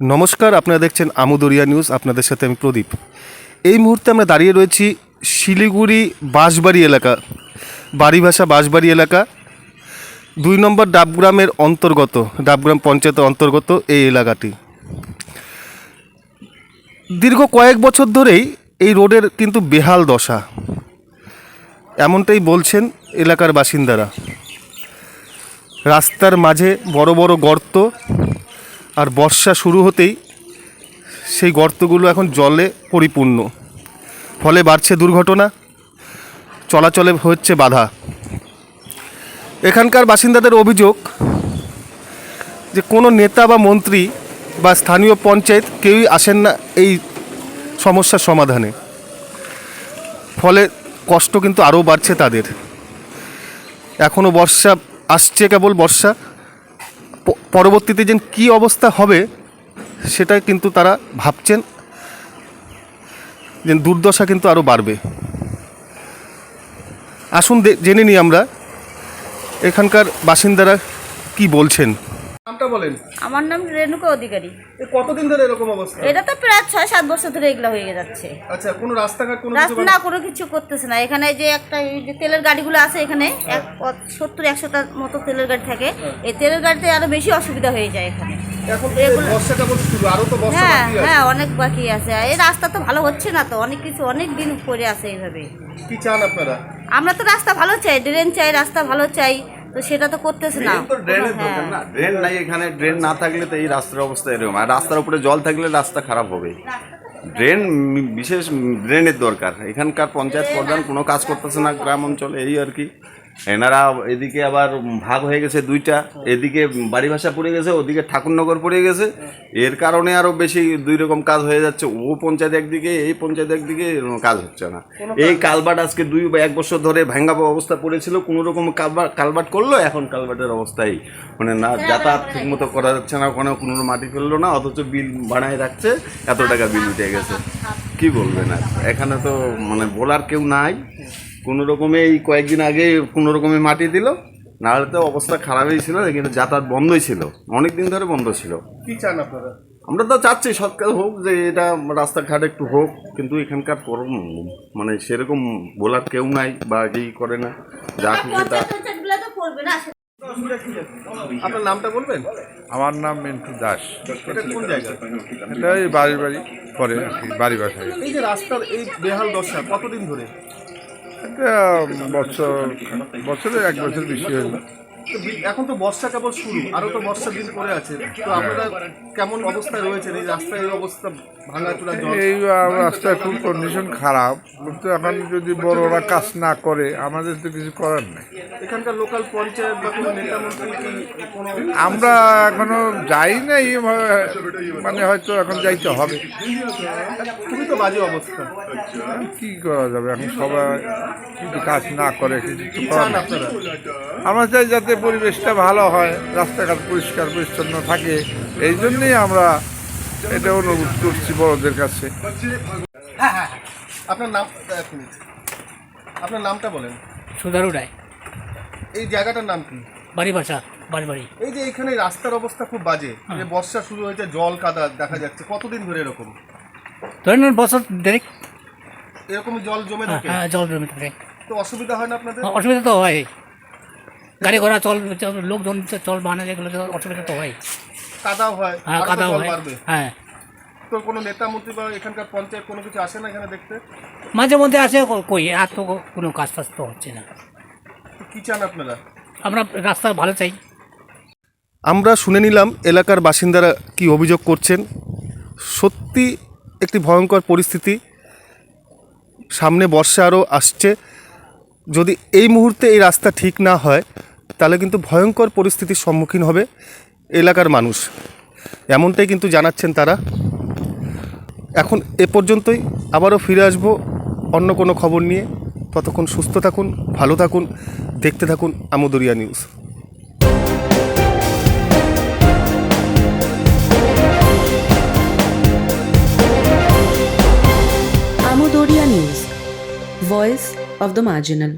নমস্কার, আপনারা দেখছেন আমুদরিয়া নিউজ, আপনাদের সাথে আমি প্রদীপ। এই মুহূর্তে আমরা দাঁড়িয়ে রয়েছি শিলিগুড়ি বাঁশবাড়ি এলাকা বাড়ি ভাষা বাঁশবাড়ি এলাকা। দুই নম্বর ডাবগ্রামের অন্তর্গত, ডাবগ্রাম পঞ্চায়েতের অন্তর্গত এই এলাকাটি। দীর্ঘ কয়েক বছর ধরেই এই রোডের কিন্তু বেহাল দশা। এমনটাই বলছেন এলাকার বাসিন্দারা। রাস্তার মাঝে বড় বড় গর্ত আর বর্ষা শুরু হতেই সেই গর্তগুলো এখন জলে পরিপূর্ণ। ফলে বাড়ছে দুর্ঘটনা, চলাচলে হচ্ছে বাধা। এখানকার বাসিন্দাদের অভিযোগ যে কোনো নেতা বা মন্ত্রী বা স্থানীয় পঞ্চায়েত কেউই আসেন না এই সমস্যার সমাধানে। ফলে কষ্ট কিন্তু আরও বাড়ছে তাদের। এখনও বর্ষা, আসছে কেবল বর্ষা। পরবর্তীতে যে কি অবস্থা হবে, সেটা কিন্তু তারা ভাবছেন। যে দুর্দশা কিন্তু আরও বাড়বে। আসুন জেনে নিই আমরা, এখানকার বাসিন্দারা কি বলছেন। বলেন? আমার নাম রেণুকা অধিকারী। কতদিন ধরে এরকম অবস্থা? এটা তো প্রায় ছয় সাত বছর ধরে এগুলো হয়ে যাচ্ছে। আচ্ছা কোনো রাস্তাঘাট কোনো রাস্তা না কোনো কিছু করতেছে না। এখানে যে একটা এই যে তেলের গাড়িগুলো আছে এখানে এক সত্তর একশোটার মতো তেলের গাড়ি থাকে। এই তেলের গাড়িতে আরও বেশি অসুবিধা হয়ে যায় এখানে। এখন এগুলো- বর্ষাটা শুরু আরও তো হ্যাঁ হ্যাঁ অনেক বাকি আছে। এই রাস্তা তো ভালো হচ্ছে না তো অনেক কিছু অনেক দিন পরে আছে এইভাবে। কি চান আপনারা? আমরা তো রাস্তা ভালো চাই ড্রেন চাই রাস্তা ভালো চাই। তো সেটা তো করতেছে না। ড্রেন তো ড্রেনের হ্যাঁ। দরকার না। ড্রেন নাই এখানে ড্রেন না থাকলে তো এই রাস্তার অবস্থা এরকম। আর রাস্তার উপরে জল থাকলে রাস্তা খারাপ হবে ড্রেন বিশেষ ড্রেনের দরকার। এখানকার পঞ্চায়েত প্রধান কোনো কাজ করতেছে না গ্রাম অঞ্চলে এই আর কি। এনারা এদিকে আবার ভাগ হয়ে গেছে দুইটা। এদিকে বাড়ি ভাষা পড়ে গেছে ওদিকে ঠাকুরনগর পড়ে গেছে। এর কারণে আরও বেশি দুই রকম কাজ হয়ে যাচ্ছে। ও পঞ্চায়েত একদিকে এই পঞ্চায়েত একদিকে কাজ হচ্ছে না। এই কালবাট আজকে দুই বা এক বছর ধরে ভাঙ্গা অবস্থা পড়েছিল কোনো রকম কালবাট কালবাট করল এখন কালবাটের অবস্থাই। মানে না যাতায়াত ঠিক মতো করা যাচ্ছে না ওখানে কোনো মাটি ফেলল না অথচ বিল বানায় রাখছে এত টাকা বিল উঠে গেছে। কি বলবেন আর? এখানে তো মানে বলার কেউ নাই। কোনো রকমে এই কয়েকদিন আগে কোনো রকমে মাটি দিল নাহলে তো অবস্থা খারাপই ছিল কিন্তু যাতায়াত বন্ধই ছিল অনেক দিন ধরে বন্ধ ছিল। কি চান আপনারা? আমরা তো চাচ্ছি সরকার হোক যে এটা রাস্তাঘাট একটু হোক কিন্তু এখানকার করম মানে সেরকম বলার কেউ নাই বা এই করে না যা খুশি তা। পঞ্চায়েতগুলো তো করবে না আপনার নামটা বলবেন? আমার নাম মিন্টু দাস। এটা কোন জায়গা? এটা এই বাড়ি বাড়ি করে বাড়ি বাসায়। এই যে রাস্তার এই বেহাল দশা কতদিন ধরে? বছর বছরে এক বছর বেশি হইল তো বি- এখন তো বর্ষা কেবল শুরু আরও তো বর্ষা দিন পরে আছে। তো আপনারা কেমন অবস্থায় রয়েছেন? এই রাস্তায় এই অবস্থা ভাঙাচোরা এই আহ, রাস্তার খুব কন্ডিশন খারাপ কিন্তু এখন যদি বড়রা কাজ না করে আমাদের তো কিছু করার নেই। এখানকার লোকাল পঞ্চায়েত বা কোনো নেতা মন্ত্রী কি আমরা এখনও যাই নাই মানে হয়তো এখন যাইতে হবে। খুবই তো বাজে অবস্থা। কি করা যাবে? এখন সবাই কিন্তু কাজ না করে কিছু আমরা চাই যাতে পরিবেশটা ভালো হয় রাস্তাঘাট পরিষ্কার পরিচ্ছন্ন থাকে এই জন্যই আমরা এটা অনুরোধ করছি বড়দের কাছে। আপনার নাম আপনার নামটা বলেন। সুধারু রায়। এই জায়গাটার নাম কি? বাড়ি ভাষা বাড়ি বাড়ি এই যে এখানে রাস্তার অবস্থা খুব বাজে যে বর্ষা শুরু হয়েছে জল কাদা দেখা যাচ্ছে কতদিন ধরে এরকম? ধরে নিন বছর দেখ এরকম জল জমে হ্যাঁ থাকে? হ্যাঁ জল জমে থাকে। তো অসুবিধা হয় না আপনাদের? অসুবিধা তো হয়। গাড়ি ঘোড়া চল লোকজন চল বাহানা যেগুলো তো অসুবিধা তো হয়। কাদাও হয় হ্যাঁ কাদাও হয়। হ্যাঁ। তো কোনো নেতা মন্ত্রী বা এখানকার পঞ্চায়েত কোনো কিছু আসে না এখানে দেখতে? মাঝে মধ্যে আসে কই আর তো কোনো কাজ টাজ তো হচ্ছে না। কি চান আপনারা? আমরা রাস্তা ভালো চাই। আমরা শুনে নিলাম এলাকার বাসিন্দারা কি অভিযোগ করছেন। সত্যি একটি ভয়ঙ্কর পরিস্থিতি। সামনে বর্ষা আরও আসছে। যদি এই মুহূর্তে এই রাস্তা ঠিক না হয় তাহলে কিন্তু ভয়ঙ্কর পরিস্থিতির সম্মুখীন হবে এলাকার মানুষ। এমনটাই কিন্তু জানাচ্ছেন তারা। এখন এ পর্যন্তই। আবারও ফিরে আসব অন্য কোনো খবর নিয়ে। ততক্ষণ সুস্থ থাকুন, ভালো থাকুন, দেখতে থাকুন আমদরিয়া news. voice of the marginal.